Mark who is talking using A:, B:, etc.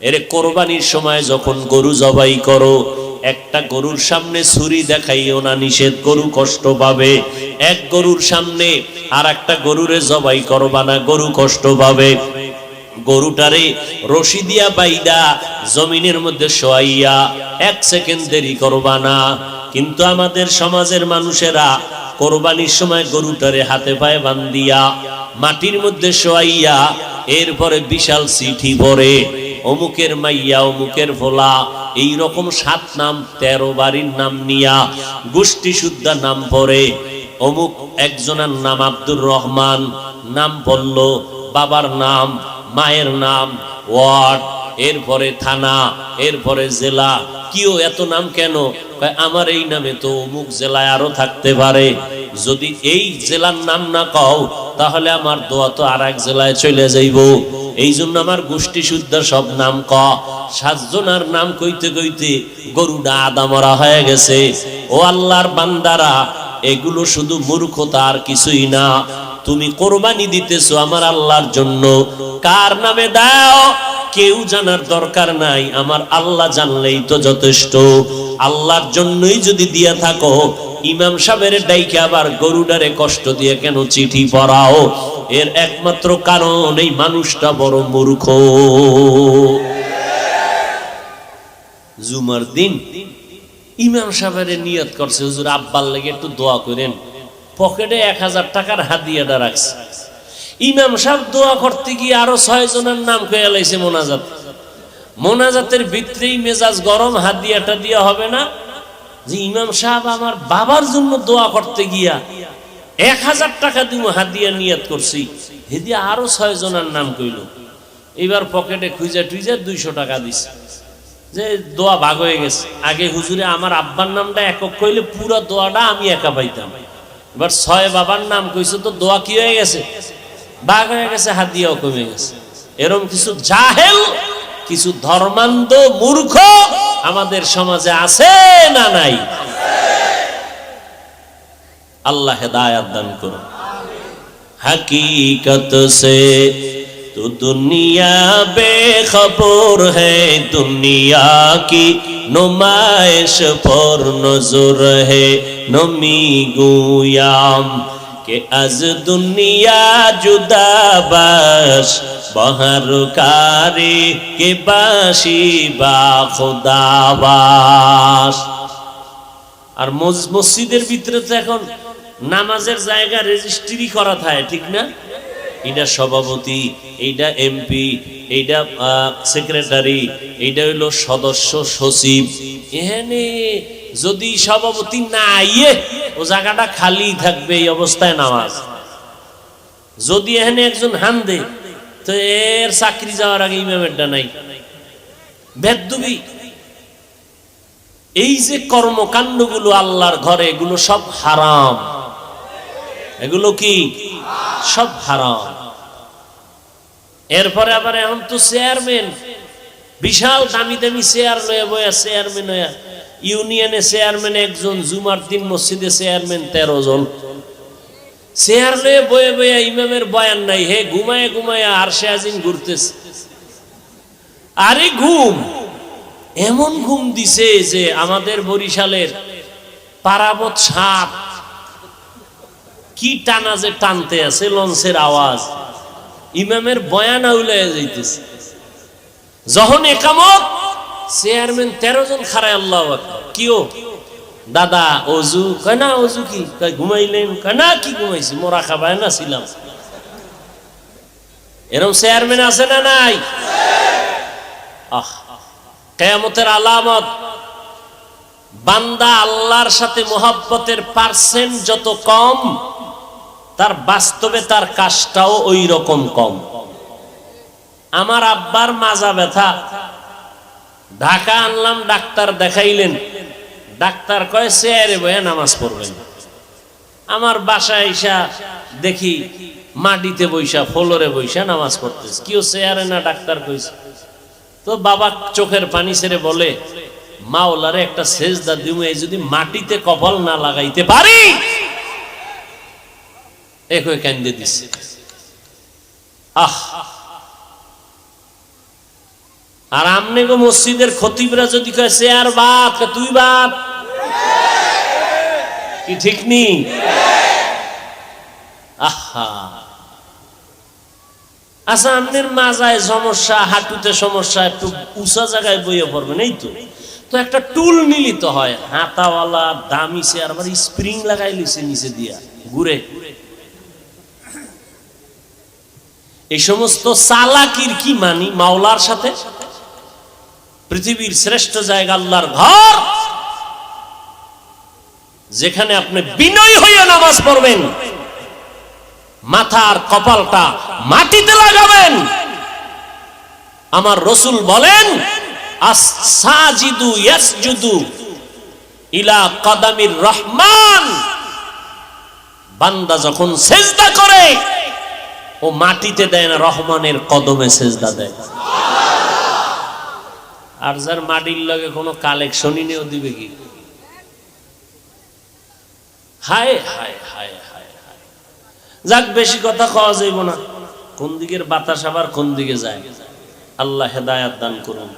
A: এরে কোরবানির সময় যখন গরু জবাই করো, একটা গরুর সামনে ছুরি দেখাইও না, নিষেধ গরু কষ্ট পাবে। এক গরুর সামনে আর একটা গরুরে জবাই করবা না, গরু কষ্ট পাবে। গরুটারে রশি দিয়া বাইদা জমিনের মধ্যে শোয়াইয়া এক সেকেন্ড দেরি করবা না। কিন্তু আমাদের সমাজের মানুষেরা কোরবানির সময় গরুটারে হাতে পায়ে বান্দিয়া মাটির মধ্যে শোয়াইয়া এরপরে বিশাল চিঠি পরে অমুকের মাইয়া, অমুকের ভোলা এই রকম সাত নাম, তেরো বাড়ির নাম নিয়া গোষ্ঠী শুদ্ধা নাম পরে অমুক একজনের নাম আব্দুর রহমান, নাম বলল বাবার নাম, মায়ের নাম, ওয়ার্ড, এরপরে থানা, এরপরে জেলা, কিও এত নাম কেন? আমার এই নামে তো অমুক জেলায় আরও থাকতে পারে। যদি এই জেলার নাম না কও তাহলে আমার দোয়া তো আর এক জেলায় চলে যাইব। এই জন্য আমার গোষ্ঠী শুদ্ধ সব নাম ক। সাতজনার নাম কইতে কইতে গরুটা আদা মরা হয়ে গেছে। ও আল্লাহর বান্দারা, এগুলো শুধু মূর্খতা আর কিছুই না। তুমি কোরবানি দিতেছো আমার আল্লাহর জন্য। কার নামে দাও? কেউ জানার দরকার নাই। আমার আল্লাহ জানলেই তো যথেষ্ট। আল্লাহর জন্যই যদি দিয়া থাকো, ইমাম সাহেবের ডাইকে আবার গরুডারে কষ্ট দিয়ে কেন চিঠি পড়াও? এর একমাত্র কারণ, এই মানুষটা বড় মূর্খ। জুমার দিন ইমাম সাহেবের নিয়ত করছে, হুজুর আব্বার লেগে একটু দোয়া করেন। পকেটে এক হাজার টাকার হাদিয়াটা রাখছে। ইমাম সাহেব দোয়া করতে গিয়ে আরও ছয় জনের নাম কয়ে লাইছে মোনাজাত। মোনাজাতের ভিতরেই মেজাজ গরম হাদিয়াটা দিয়া হবে না। যে ইমাম সাহেব আমার বাবার জন্য দোয়া করতে গিয়া এক হাজার টাকা দিব হাদিয়া নিয়াত করছি। হেদিয়া আরও ছয় জনের নাম কইল। এবার পকেটে খুঁজে টুইজা দুইশো টাকা দিছে। যে দোয়া ভাগ হয়ে গেছে। আগে হুজুরে আমার আব্বার নামটা একক কইলে পুরো দোয়াটা আমি একা পাইতাম। এবার ছয় বাবার নাম কইছে তো দোয়া কি হয়ে গেছে? ভাগ হয়ে গেছে, হাত দিয়েও কমে গেছে। এরকম কিছু জাহেল কিছু ধর্মান্ধ মূর্খ আমাদের সমাজে আছে না নাই? আল্লাহ দায়াত দান কর হকীকত সে তো দুনিয়া বেখবর হুনিয়া কি নুমাইশ পর নজর হমি গুয়াম কে আজ দুনিয়া জুদা বাস বহরকারে কে বাসি বা আর মসজিদের ভিতরে তো এখন নামাজের জায়গা রেজিস্ট্রি করা থাকে, ঠিক না? এটা সভাপতি এইটা এমপি এইটা সেক্রেটারি এইটা হইল সদস্য সচিব। এখানে যদি সভাপতি না আইয়ে ও জায়গাটা খালি থাকবে এই অবস্থায় নামাজ। যদি এখানে একজন হান দেয় তো এর চাকরি যাওয়ার আগে ইমামেরটা নাই। বেদুবি, এই যে কর্মকাণ্ডগুলো আল্লাহর ঘরে, এগুলো সব হারাম। এগুলো কি? সব হারাম। এরপরে আবার এখন তো চেয়ারম্যান, বিশাল দামি দামি চেয়ার লয়ে বয়া চেয়ারম্যান ইউনিয়নে চেয়ারম্যান একজন, জুমার দিন মসজিদে চেয়ারম্যান তেরো জন। চেয়ার লয়ে বয়ে বয়ে ইমামের বয়ান নাই, হে ঘুমায় ঘুমায় আর সে আজিম ঘুরতেছে। আরে ঘুম, এমন ঘুম দিছে যে আমাদের বরিশালের পারাবত সাপ কি টানা যে টানতে আছে লঞ্চের আওয়াজ। ইমামের বয়ান আউলে যাইতেছে। যখন একামত, চেয়ারম্যান তেরো জন খারায় আল্লাহ। কিও? দাদা, অজু কয় না অজু কি? ঘুমাইলেন? কয় না কি ঘুমাইছি? মোরা খাবায় না ছিলাম এরকম চেয়ারম্যান আছে না নাই? আহ, কেয়ামতের আলামত, বান্দা আল্লাহর সাথে মোহাব্বতের পার্সেন্ট যত কম, তার বাস্তবে তার কাজটাও ওই রকম কম। আমার আব্বার মাজা ব্যথা। ঢাকা আনলাম, ডাক্তার দেখাইলেন। ডাক্তার কয় চেয়ারে বয়ে নামাজ পড়বেন আমার বাসায় এসা দেখি মাটিতে বৈশা ফ্লোরে বৈশা নামাজ পড়তেছে। কেউ চেয়ারে না? ডাক্তার কইছে। তো বাবা চোখের পানি ছেড়ে বলে, মাওলারে একটা সেজদা দিমু, এই যদি মাটিতে কপাল না লাগাইতে পারি? একই কান্দে দিছে। আহ! আর আমনে গো মসজিদের খতিবরা যদি কয় আর বাপ তুই বাপ কি ঠিক নি? আচ্ছা আমনের মাজায় সমস্যা, হাঁটুতে সমস্যা, একটু উঁচা জায়গায় বইয়ে পড়বেন, এই তো। তো একটা টুল মিলিত হয়, হাতাওয়ালা, দামি আর স্প্রিং লাগাই লিছে নিচে দিয়া, ঘুরে। এই সমস্ত চালাকির কি মানি, মাওলার সাথে? পৃথিবীর শ্রেষ্ঠ জায়গা, আল্লাহর ঘর। যেখানে আপনি বিনয় হইয়া নামাজ পড়বেন, মাথার কপালটা মাটিতে লাগাবেন। আমার রসুল বলেন ইলা কাদামির রহমান। বান্দা যখন সেজদা করে, ও মাটিতে দেয় না, রহমানের কদমে সেজদা দেয়। আর যার মাটির লগে কোনো কালেকশনই নেও দিবে কি? হায় হায় হায় হায় হায়। যাক, বেশি কথা খাওয়া যাইব না। কোন দিকের বাতাস আবার কোন দিকে যায়? আল্লাহ হেদায়াত দান করুন।